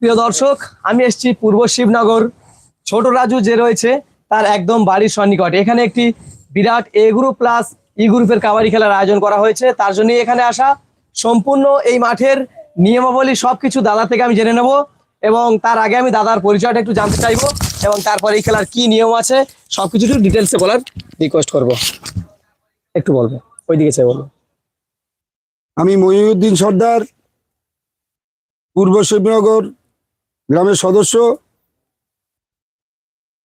প্রিয় দর্শক, আমি এসেছি পূর্ব শিবনগর। ছোট রাজু যে রয়েছে, তার একদম বাড়ির সন্নিকট। এখানে একটি বিরাট এ গ্রুপ প্লাস ই গ্রুপের কাবাডি খেলার আয়োজন করা হয়েছে। তার জন্য এখানে আসা সম্পূর্ণ এই মাঠের নিয়মাবলী সবকিছু দাদা থেকে আমি জেনে নেব এবং তার আগে আমি দাদার পরিচয়টা একটু জানতে চাইব এবং তারপরে এই খেলার কি নিয়ম আছে, সবকিছু একটু ডিটেলসে বলার রিকোয়েস্ট করব। একটু বলব, ওইদিকে চাই বলব। আমি মহিউদ্দিন সর্দার পূর্ব শিবনগর গ্রামের সদস্য।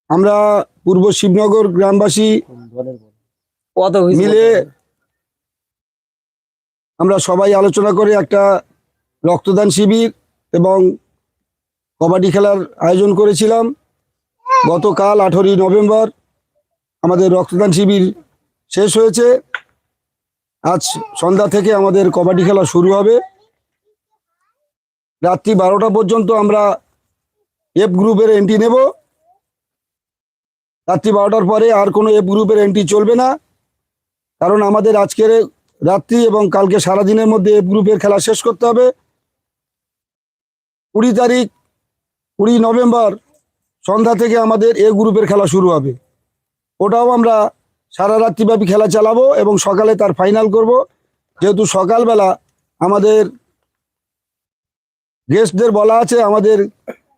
আমরা পূর্ব শিবনগর গ্রামবাসী মিলে আমরা সবাই আলোচনা করে একটা রক্তদান শিবির এবং কবাডি খেলার আয়োজন করেছিলাম। গতকাল আঠেরোই নভেম্বর আমাদের রক্তদান শিবির শেষ হয়েছে। আজ সন্ধ্যা থেকে আমাদের কবাডি খেলা শুরু হবে। রাত্রি বারোটা পর্যন্ত আমরা এফ গ্রুপের এন্ট্রি নেব। রাত্রি বারোটার পরে আর কোনো এফ গ্রুপের এন্ট্রি চলবে না। কারণ আমাদের আজকের রাত্রি এবং কালকে সারাদিনের মধ্যে এফ গ্রুপের খেলা শেষ করতে হবে। কুড়ি তারিখ, কুড়ি নভেম্বর সন্ধ্যা থেকে আমাদের এ গ্রুপের খেলা শুরু হবে। ওটাও আমরা সারা রাত্রিব্যাপী খেলা চালাবো এবং সকালে তার ফাইনাল করব। যেহেতু সকালবেলা আমাদের গেস্টদের বলা আছে, আমাদের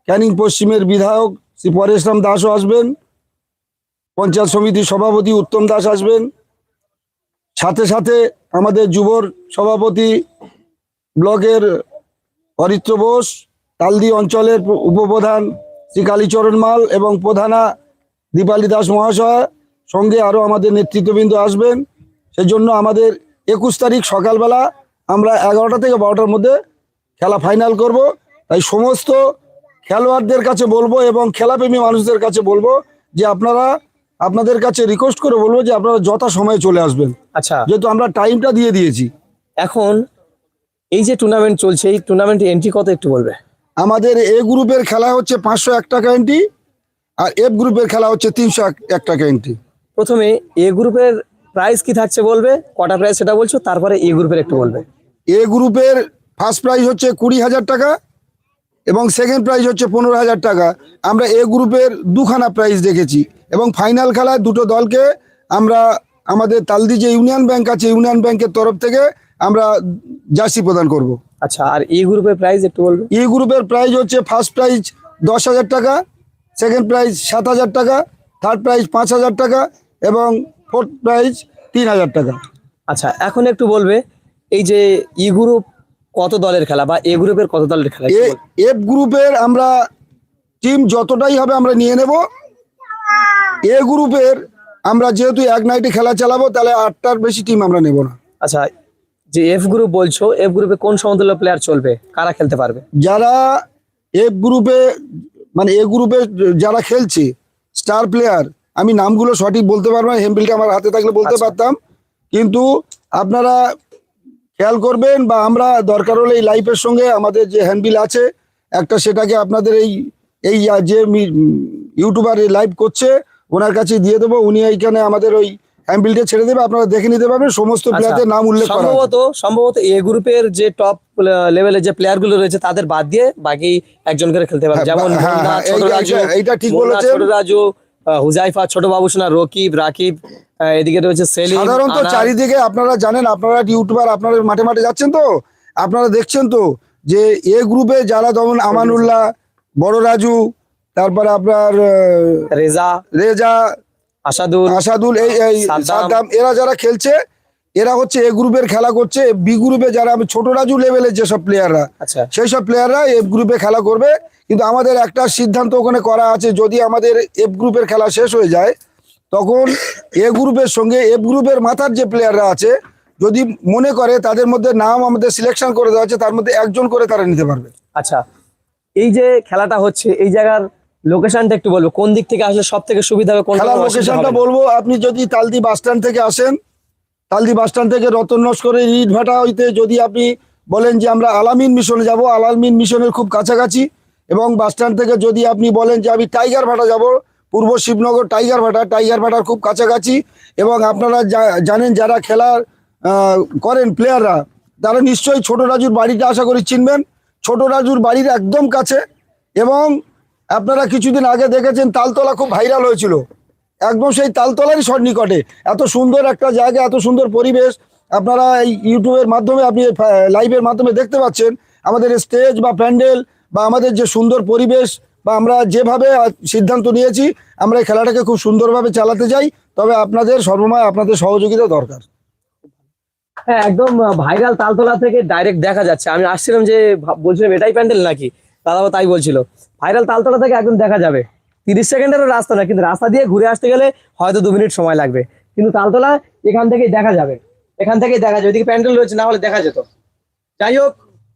ক্যানিং পশ্চিমের বিধায়ক শ্রী পরেশরাম দাসও আসবেন, পঞ্চায়েত সমিতির সভাপতি উত্তম দাস আসবেন। সাথে সাথে আমাদের যুবর সভাপতি ব্লকের হরিত্র বোস, তালদি অঞ্চলের উপপ্রধান শ্রী কালীচরণ মাল এবং প্রধানা দীপালি দাস মহাশয়, সঙ্গে আরও আমাদের নেতৃত্ববৃন্দ আসবেন। সেজন্য আমাদের একুশ তারিখ সকালবেলা আমরা এগারোটা থেকে বারোটার মধ্যে খেলা ফাইনাল করব তাই সমস্ত খেলোয়াড়দের কাছে বলব এবং খেলাপ্রেমী মানুষদের কাছে বলব যে আপনারা আপনাদের কাছে রিকোয়েস্ট করে বলব যে আপনারা যথা সময়ে চলে আসবেন। আচ্ছা। যেহেতু আমরা টাইমটা দিয়ে দিয়েছি। এখন এই যে টুর্নামেন্ট চলছে এই টুর্নামেন্টে এন্ট্রি কত একটু বলবে? আমাদের এ গ্রুপের খেলা হচ্ছে পাঁচশো এক টাকা এন্ট্রি আর এফ গ্রুপের খেলা হচ্ছে তিনশো এক টাকা এন্ট্রি প্রথমে এ গ্রুপের প্রাইস কি থাকছে বলবে? কটা প্রাইস সেটা বলছো? তারপরে এ গ্রুপের একটু বলবে। এ গ্রুপের ফার্স্ট প্রাইজ হচ্ছে কুড়ি হাজার টাকা এবং সেকেন্ড প্রাইজ হচ্ছে পনেরো হাজার টাকা। আমরা এ গ্রুপের দুখানা প্রাইজ দেখেছি এবং ফাইনাল খেলায় দুটো দলকে আমরা আমাদের তালদি যে ইউনিয়ন ব্যাংক আছে ইউনিয়ন ব্যাংকের তরফ থেকে আমরা জার্সি প্রদান করব। আচ্ছা আর ই গ্রুপের প্রাইজ একটু বলবে ই গ্রুপের প্রাইজ হচ্ছে ফার্স্ট প্রাইজ দশ হাজার টাকা সেকেন্ড প্রাইজ সাত হাজার টাকা থার্ড প্রাইজ পাঁচ হাজার টাকা এবং ফোর্থ প্রাইজ তিন হাজার টাকা। আচ্ছা এখন একটু বলবে এই যে ই গ্রুপ কত দলের খেলা বা এ গ্রুপের কত দলের খেলা? এফ গ্রুপের আমরা টিম যতটাই হবে আমরা নিয়ে নেব। এ গ্রুপের আমরা যেহেতু এক নাইটে খেলা চালাবো তাহলে আটটার বেশি টিম আমরা নেব না। আচ্ছা যে এফ গ্রুপ বলছো এফ গ্রুপে কোন সমতুল্য প্লেয়ার চলবে? কারা খেলতে পারবে? যারা এফ গ্রুপে মানে এ গ্রুপে যারা খেলছে স্টার প্লেয়ার আমি নামগুলো সঠিক বলতে পারব না হেমবিলটা আমার হাতে থাকলে বলতে আচ্ছা। পারতাম। কিন্তু আপনারা খেয়াল করবেন বা আমরা দরকার হলে এই লাইফের সঙ্গে আমাদের যে হ্যান্ডবিল আছে একটা সেটাকে আপনাদের এই এই যে ইউটিউবার লাইভ করছে ওনার কাছে দিয়ে দেবো। উনি এইখানে আমাদের ওই হ্যান্ডবিলটা ছেড়ে দেবে আপনারা দেখে নিতে পারবেন। সমস্ত আচ্ছা, প্লেয়ারদের নাম উল্লেখ করা সম্ভবত সম্ভবত এ গ্রুপের যে টপ লেভেলের যে প্লেয়ারগুলো রয়েছে তাদের বাদ দিয়ে বাকি একজন করে খেলতে পারবে। হ্যাঁ, যেমন হ্যাঁ, হ্যাঁ, এইটা- এইটা ঠিক। ছোট রাজু হুজাইফা ছোট বাবু সোনা রকিব রাকিব এদিকে রয়েছে সেলিম সাধারণত চারিদিকে আপনারা জানেন আপনারা ইউটিউবার আপনারা মাঠে মাঠে যাচ্ছেন তো আপনারা দেখছেন তো যে এ গ্রুপে যারা যেমন আমানুল্লাহ বড় রাজু তারপরে আপনার রেজা রেজা আসাদুল আসাদুল এই। সাদ্দাম এরা যারা খেলছে এরা হচ্ছে এ গ্রুপের খেলা করছে বি গ্রুপে যারা ছোট রাজু লেভেলের যেসব প্লেয়াররা আচ্ছা। সেই সব প্লেয়াররা এফ গ্রুপে খেলা করবে। কিন্তু আমাদের একটা সিদ্ধান্ত ওখানে করা আছে যদি আমাদের এফ গ্রুপের খেলা শেষ হয়ে যায় তখন এ গ্রুপের সঙ্গে এফ গ্রুপের মাথার যে প্লেয়াররা আছে যদি মনে করে তাদের মধ্যে নাম আমাদের সিলেকশন করে দেওয়া আছে তার মধ্যে একজন করে তারা নিতে পারবে। আচ্ছা এই যে খেলাটা হচ্ছে এই জায়গার লোকেশনটা একটু বলব কোন দিক থেকে আসলে সব থেকে সুবিধা হবে কোন লোকেশনটা বলব আপনি যদি তালদি বাস স্ট্যান্ড থেকে আসেন তালদি বাস স্ট্যান্ড থেকে রতন নস্করের ইট ভাটা হইতে যদি আপনি বলেন যে আমরা আলামিন মিশনে যাব, আলামিন মিশনের খুব কাছাকাছি, এবং বাস স্ট্যান্ড থেকে যদি আপনি বলেন যে আমি টাইগার ভাটা যাব, পূর্ব শিবনগর টাইগার ভাটা, টাইগার ভাটার খুব কাছাকাছি, এবং আপনারা জানেন যারা খেলার করেন প্লেয়াররা তারা নিশ্চয়ই ছোট রাজুর বাড়িটা আশা করি চিনবেন। ছোট রাজুর বাড়ির একদম কাছে, এবং আপনারা কিছুদিন আগে দেখেছেন তালতলা খুব ভাইরাল হয়েছিল। একদম সেই তালতলারই সন্নিকটে এত সুন্দর একটা জায়গা, এত সুন্দর পরিবেশ। আপনারা এই ইউটিউবের মাধ্যমে আপনি লাইভের মাধ্যমে দেখতে পাচ্ছেন আমাদের স্টেজ বা প্যান্ডেল বা আমাদের যে সুন্দর পরিবেশ বা আমরা যেভাবে সিদ্ধান্ত নিয়েছি, আমরা এই খেলাটাকে খুব সুন্দরভাবে চালাতে চাই। তবে আপনাদের সর্বময় আপনাদের সহযোগিতা দরকার। হ্যাঁ একদম ভাইরাল তালতলা থেকে ডাইরেক্ট দেখা যাচ্ছে। আমি আসছিলাম যে বলছিলাম এটাই প্যান্ডেল নাকি? দাদাও তাই বলছিল। ভাইরাল তালতলা থেকে একদম দেখা যাবে। তিরিশ সেকেন্ডেরও রাস্তা না, কিন্তু রাস্তা দিয়ে ঘুরে আসতে গেলে হয়তো দু মিনিট সময় লাগবে। কিন্তু তালতলা এখান থেকেই দেখা যাবে। এখান থেকেই দেখা যাবে। এদিকে প্যান্ডেল রয়েছে, না হলে দেখা যেত। যাই হোক,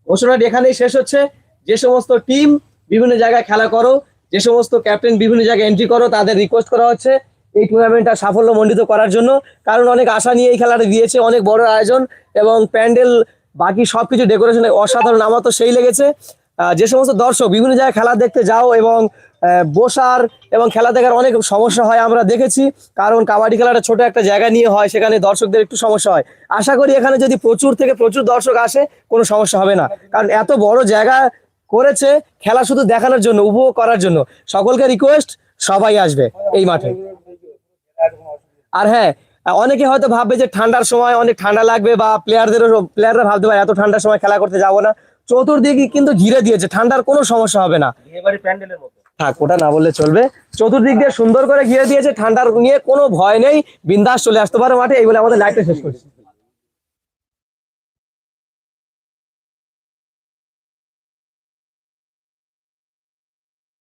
ঘোষণাটি এখানেই শেষ হচ্ছে। যে সমস্ত টিম বিভিন্ন জায়গায় খেলা করো, যে সমস্ত ক্যাপ্টেন বিভিন্ন জায়গায় এন্ট্রি করো, তাদের রিকোয়েস্ট করা হচ্ছে এই টুর্নামেন্টটা সাফল্য মণ্ডিত করার জন্য। কারণ অনেক আশা নিয়ে এই খেলাটা দিয়েছে, অনেক বড় আয়োজন এবং প্যান্ডেল, বাকি সবকিছু ডেকোরেশন অসাধারণ, আমার তো সেই লেগেছে। যে সমস্ত দর্শক বিভিন্ন জায়গায় খেলা দেখতে যাও এবং বসার এবং খেলা দেখার অনেক সমস্যা হয় আমরা দেখেছি। কারণ কাবাডি খেলাটা ছোট একটা জায়গা নিয়ে হয়, সেখানে দর্শকদের একটু সমস্যা হয়। আশা করি এখানে যদি প্রচুর থেকে প্রচুর দর্শক আসে, কোনো সমস্যা হবে না। কারণ এত বড় জায়গা করেছে খেলা শুধু দেখানোর জন্য, উপভোগ করার জন্য। সকলকে রিকোয়েস্ট সবাই আসবে এই মাঠে। আর হ্যাঁ অনেকে হয়তো ভাববে যে ঠান্ডার সময় অনেক ঠান্ডা লাগবে বা প্লেয়ারদেরও প্লেয়াররা ভাবতে পারে, এত ঠান্ডার সময় খেলা করতে যাব না। চতুর্দিকে কিন্তু ঘিরে দিয়েছে ঠান্ডার কোনো সমস্যা হবে না। থাক ওটা না বললে চলবে। চতুর্দিক দিয়ে সুন্দর করে ঘিরে দিয়েছে ঠান্ডার নিয়ে কোনো ভয় নেই। বিন্দাস চলে আসতে পারে মাঠে এই বলে আমাদের লাইফটা শেষ করছি।